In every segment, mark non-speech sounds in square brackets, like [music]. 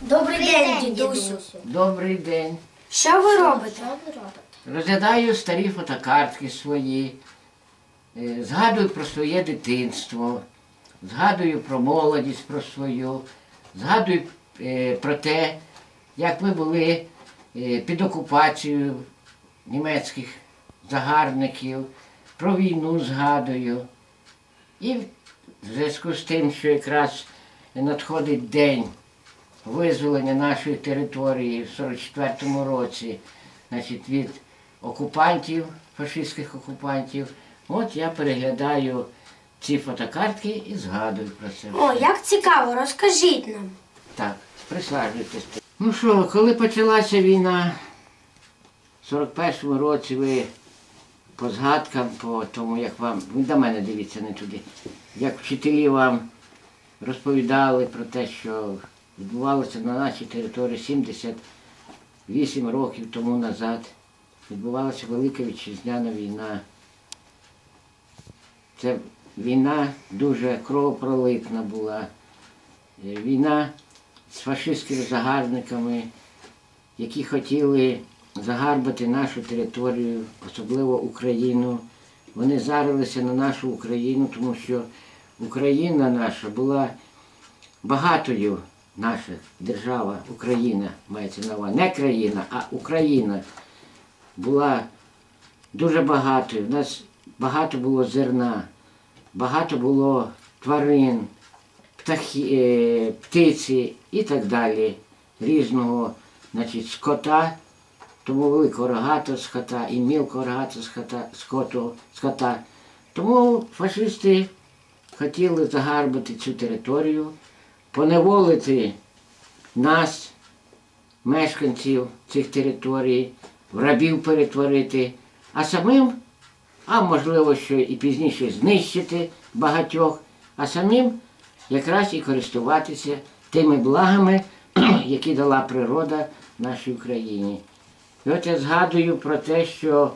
Добрий день, дідусю. Добрий день. Що ви робите? Розглядаю старі фотокартки свої, е, згадую про своє дитинство, згадую про молодість про свою, згадую е, про те, як ми були е, під окупацією німецьких загарбників, про війну згадую. І в зв'язку з тим, що якраз надходить день визволення нашої території в 44-му році, значить, від окупантів, фашистських окупантів. От я переглядаю ці фотокартки і згадую про це. О, як цікаво, розкажіть нам. Так, присаджуйтесь. Ну що, коли почалася війна, в 41-му році ви по згадкам, по тому, як вам, ви до мене дивіться не туди, як вчителі вам розповідали про те, що відбувалося на нашій території 78 років тому назад. Відбувалася Велика Вітчизняна війна. Це війна дуже кровопролитна була. Е, Війна з фашистськими загарбниками, які хотіли загарбати нашу територію, особливо Україну. Вони зарилися на нашу Україну, тому що Україна наша була багатою, наша держава, Україна мається на увазі. Не країна, а Україна була дуже багатою. У нас багато було зерна, багато було тварин, птахи, е, птиці і так далі, різного значить, скота, тому великого рогатого скота і мілкого рогатого скота, скоту, скота. Тому фашисти хотіли загарбати цю територію, поневолити нас, мешканців цих територій, в рабів перетворити, а самим, а можливо, що і пізніше знищити багатьох, а самим якраз і користуватися тими благами, [clears throat] які дала природа нашій Україні. І от я згадую про те, що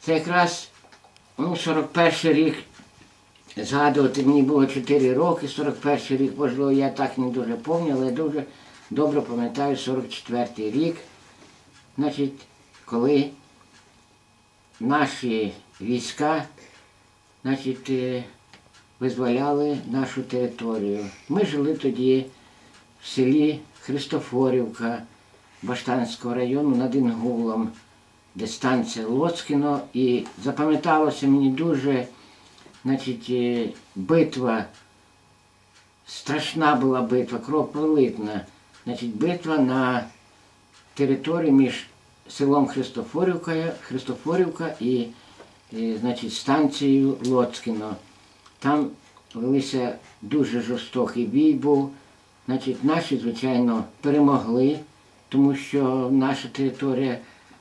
це якраз ну, 41 рік, згадувати мені було 4 роки, 41 рік, можливо, я так не дуже пам'ятаю, але дуже добре пам'ятаю 44 рік, значить, коли наші війська, значить, е, визволяли нашу територію. Ми жили тоді в селі Христофорівка Баштанського району над Інгулом, де станція Лоцкіно. І запам'яталося мені дуже, значить, е, битва, страшна була битва, кровопролитна. Значить, битва на території між селом Христофорівка, Христофорівка і, е, значить, станцією Лоцкіно. Там велися дуже жорстокий бій був. Значить, наші, звичайно, перемогли, тому що наша територія,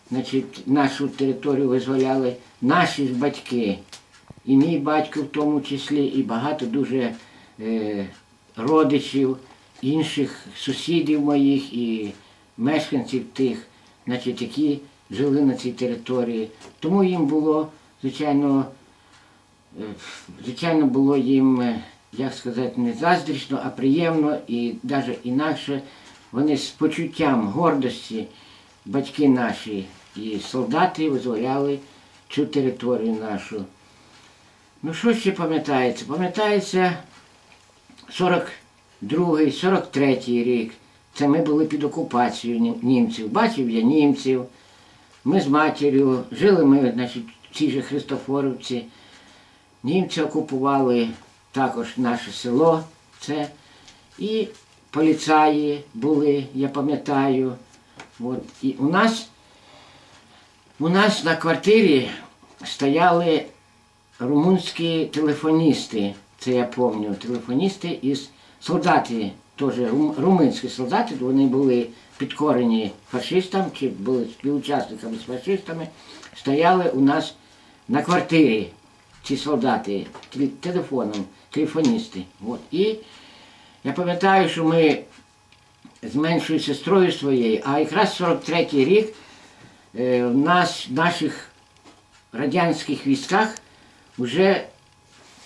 значить, нашу територію визволяли наші батьки. І мій батько в тому числі, і багато дуже е, родичів, інших сусідів моїх і мешканців тих, значить, які жили на цій території. Тому їм було, звичайно, Е, звичайно, було їм, е, як сказати, не заздрічно, а приємно і навіть інакше вони з почуттям гордості, батьки наші і солдати визволяли цю територію нашу. Ну що ще пам'ятається? Пам'ятається 42-й, 43-й рік. Це ми були під окупацією німців. Бачив я німців. Ми з матір'ю жили ми, значить, в цій же Христофоровці. Німці окупували також наше село, це і поліцаї були, я пам'ятаю. От. І у нас, у нас на квартирі стояли румунські телефоністи, це я пам'ятаю, телефоністи із солдати, теж румунські солдати, вони були підкорені фашистам, чи були співучасниками з фашистами, стояли у нас на квартирі ці солдати телефоном, телефоністи. От. І я пам'ятаю, що ми з меншою сестрою своєю, а якраз 43-й рік е, в нас, в наших радянських військах вже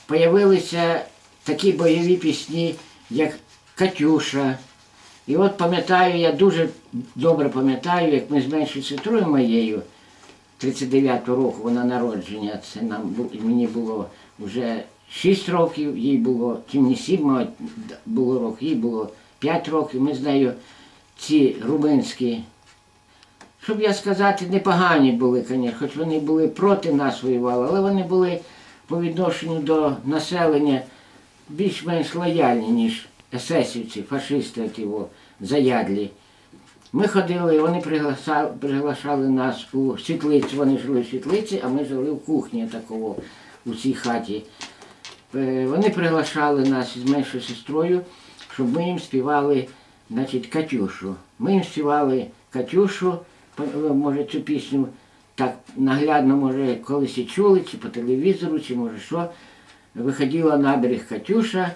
появилися такі бойові пісні, як Катюша. І от пам'ятаю, я дуже добре пам'ятаю, як ми з меншою сестрою моєю, 39-го року вона народження, це нам мені було вже 6 років, їй було, чи мені 7 мабуть, було років, їй було 5 років. Ми з нею ці румунські, щоб я сказати, непогані були, звісно, хоч вони були проти нас воювали, але вони були по відношенню до населення більш-менш лояльні, ніж есесівці, фашисти, ті о, заядлі. Ми ходили, вони приглашали, приглашали нас у світлицю, вони жили в світлиці, а ми жили в кухні такого у цій хаті. Е, Вони приглашали нас із меншою сестрою, щоб ми їм співали значить, Катюшу. Ми їм співали Катюшу, може цю пісню так наглядно, може, колись і чули, чи по телевізору, чи може що. Виходила на берег Катюша,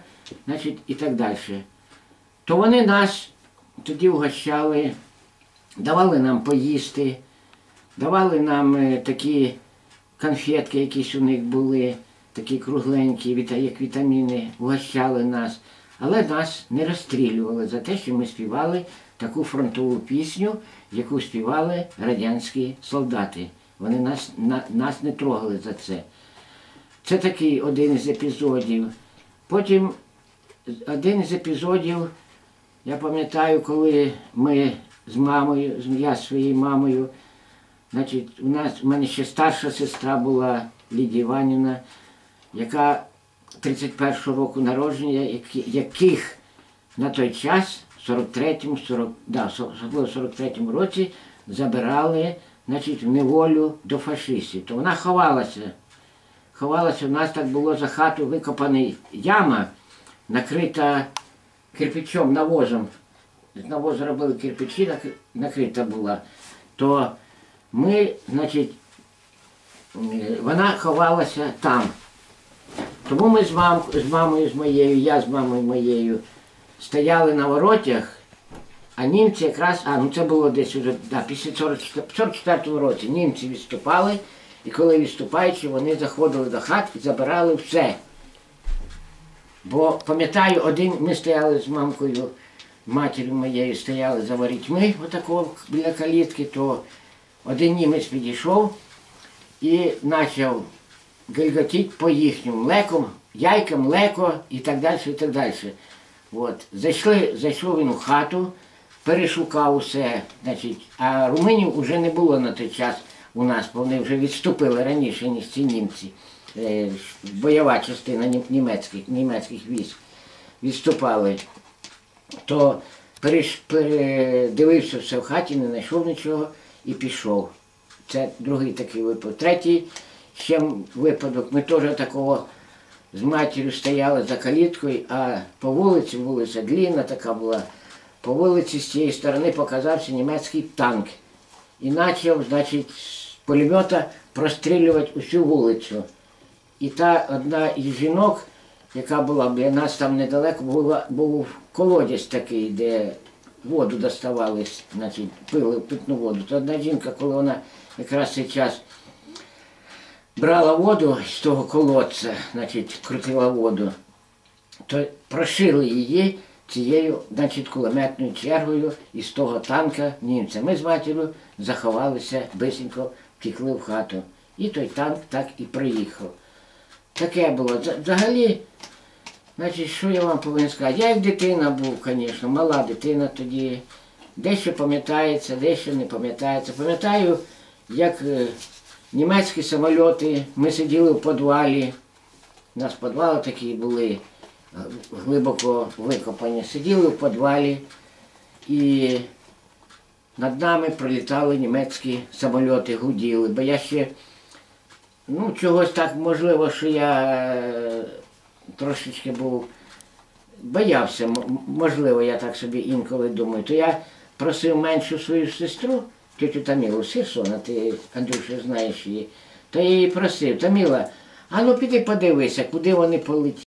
значить, і так далі. То вони нас тоді угощали, давали нам поїсти, давали нам е, такі конфетки, якісь у них були, такі кругленькі, як вітаміни, угощали нас. Але нас не розстрілювали за те, що ми співали таку фронтову пісню, яку співали радянські солдати. Вони нас, на, нас не трогали за це. Це такий один із епізодів. Потім один із епізодів, я пам'ятаю, коли ми з мамою, я з своєю мамою, значить, у нас у мене ще старша сестра була Лідія Іванівна, яка 31-го року народження, яких на той час, в 43-му, 40, да, особливо 43-му році, забирали значить, в неволю до фашистів. То вона ховалася. Ховалася, у нас так було за хату викопана яма, накрита кирпичом, навозом. З навозу робили кирпичі, накрита була. То ми, значить, вона ховалася там. Тому ми з, мам, з мамою з моєю, я з мамою моєю стояли на воротях, а німці якраз, а ну це було десь уже да, після 44 році. Німці відступали, і коли відступаючи, вони заходили до хат і забирали все. Бо пам'ятаю, один ми стояли з мамкою, матір'ю моєю стояли за ворітьми, отако біля калітки, то один німець підійшов і почав гельготіть по їхньому млеком, яйка, млеко і так далі, і так далі. От. Зайшли, зайшов він у хату, перешукав усе, значить, а румунів вже не було на той час у нас, бо вони вже відступили раніше, ніж ці німці. Е, бойова частина німецьких, німецьких військ відступали. То передивився все в хаті, не знайшов нічого і пішов. Це другий такий випадок. Третій ще випадок. Ми теж такого з матір'ю стояли за каліткою, а по вулиці, вулиця длінна така була, по вулиці з цієї сторони показався німецький танк. І почав, значить, з пулемета прострілювати усю вулицю. І та одна із жінок, яка була біля нас там недалеко, була, був колодязь такий, де воду доставали, значить, пили питну воду. То одна жінка, коли вона якраз цей час брала воду з того колодця, значить, крутила воду, то прошили її цією, значить, кулеметною чергою із того танка німця. Ми з матір'ю заховалися, бисенько втекли в хату. І той танк так і приїхав. Таке було. Взагалі, значить, що я вам повинен сказати? Я як дитина був, звісно, мала дитина тоді. Дещо пам'ятається, дещо не пам'ятається. Пам'ятаю, як е, німецькі самольоти, ми сиділи в підвалі. У нас підвали такі були е, глибоко викопані. Сиділи в підвалі і над нами пролітали німецькі самольоти, гуділи. Бо я ще Ну, чогось так можливо, що я е, трошечки був боявся, можливо, я так собі інколи думаю. То я просив меншу свою сестру, тетю Тамілу, Сирсона, ти, Андрюша, знаєш її, то я її просив, Таміла, а ну піди подивися, куди вони полетіли.